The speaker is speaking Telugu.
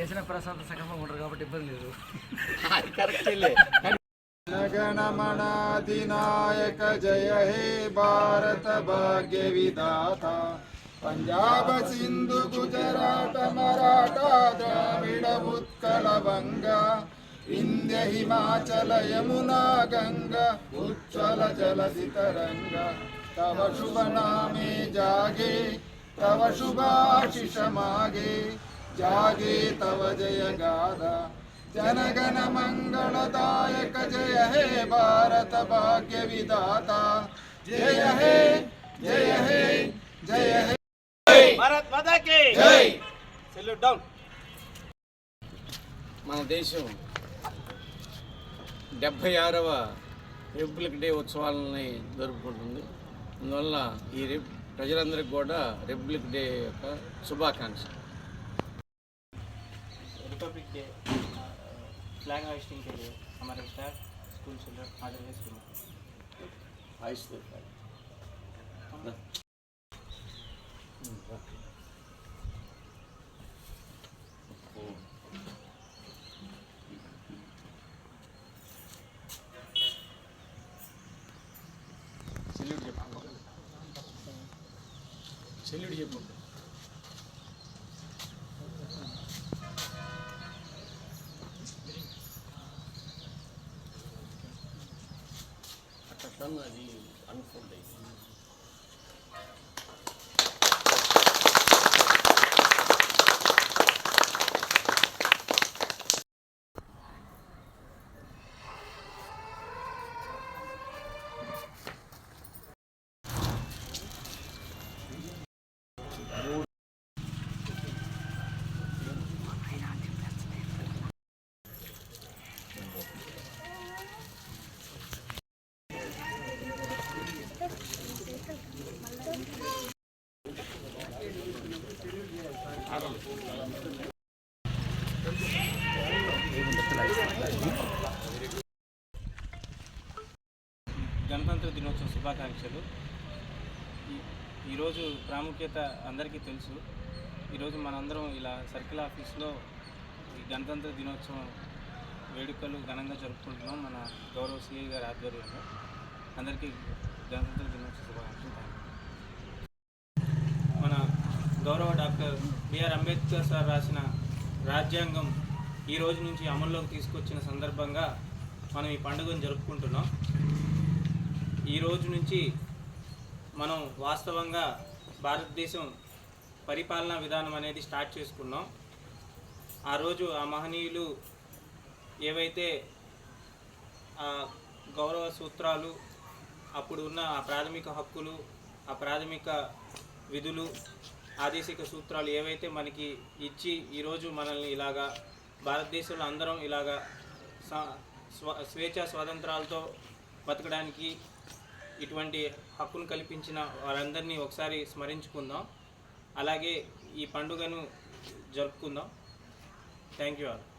చేసిన ప్రశాంత సగంగా ఉంటారు కాబట్టి ఇబ్బంది లేదు. కరెక్ట్ గణమణాధినాయక జయ హే భారత భాగ్య విధాత. పంజాబ సింధు గుజరాట మరాఠా ద్రావిడ ఉత్కళ వంగ. ఇంద్య హిమాచల యమునా గంగ ఉజ్వల జలసితరంగ తవ శుభ నామే జాగే తవ శుభాశిష మాగే. जागे तव जय गाथा जनगण मंगलदायक जय हे भारत भाग्य विधाता जय हे जय हे जय हे భారత్ మాతాకి జై సెల్యూట్ డౌన్ మన దేశం డెబ్భై ఆరవ రిపబ్లిక్ డే ఉత్సవాలని జరుపుకుంటుంది అందువల్ల ఈ రి ప్రజలందరికీ కూడా రిపబ్లిక్ డే యొక్క శుభాకాంక్ష रिपब्लिक डे फ्लैग हाइस्टिंग के लिए हमारे स्टाफ स्कूल चिल्ड्रन हाजिर है स्कूल में సెల్యూట్ చెప్పు సెల్యూట్ చెప్పు dann die ich lesen. గణతంత్ర దినోత్సవ శుభాకాంక్షలు. ఈరోజు ప్రాముఖ్యత అందరికీ తెలుసు. ఈరోజు మనందరం ఇలా సర్కిల్ ఆఫీస్లో ఈ గణతంత్ర దినోత్సవం వేడుకలు ఘనంగా జరుపుకుంటున్నాం మన గౌరవ సిఐ గారి ఆధ్వర్యంలో. అందరికీ గణతంత్ర దినోత్సవ శుభాకాంక్షలు. Thank you. గౌరవ doctor B R Ambedkar sir రాసిన రాజ్యాంగం ఈ రోజు నుంచి అమల్లోకి తీసుకొచ్చిన సందర్భంగా మనం ఈ పండుగను జరుపుకుంటున్నాం. ఈ రోజు నుంచి మనం వాస్తవంగా భారతదేశం పరిపాలనా విధానం అనేది స్టార్ట్ చేసుకున్నాం. ఆ రోజు ఆ మహనీయులు ఏవైతే ఆ గౌరవ సూత్రాలు అప్పుడు ఉన్న ఆ ప్రాథమిక హక్కులు ఆ ప్రాథమిక విధులు ఆదేశిక సూత్రాలు ఏవైతే మనకి ఇచ్చి ఈరోజు మనల్ని ఇలాగా భారతదేశంలో అందరం ఇలాగా స్వ స్వేచ్ఛ స్వాతంత్రాలతో బతకడానికి ఇటువంటి హక్కును కల్పించిన వారందరినీ ఒకసారి స్మరించుకుందాం. అలాగే ఈ పండుగను జరుపుకుందాం. Thank you all.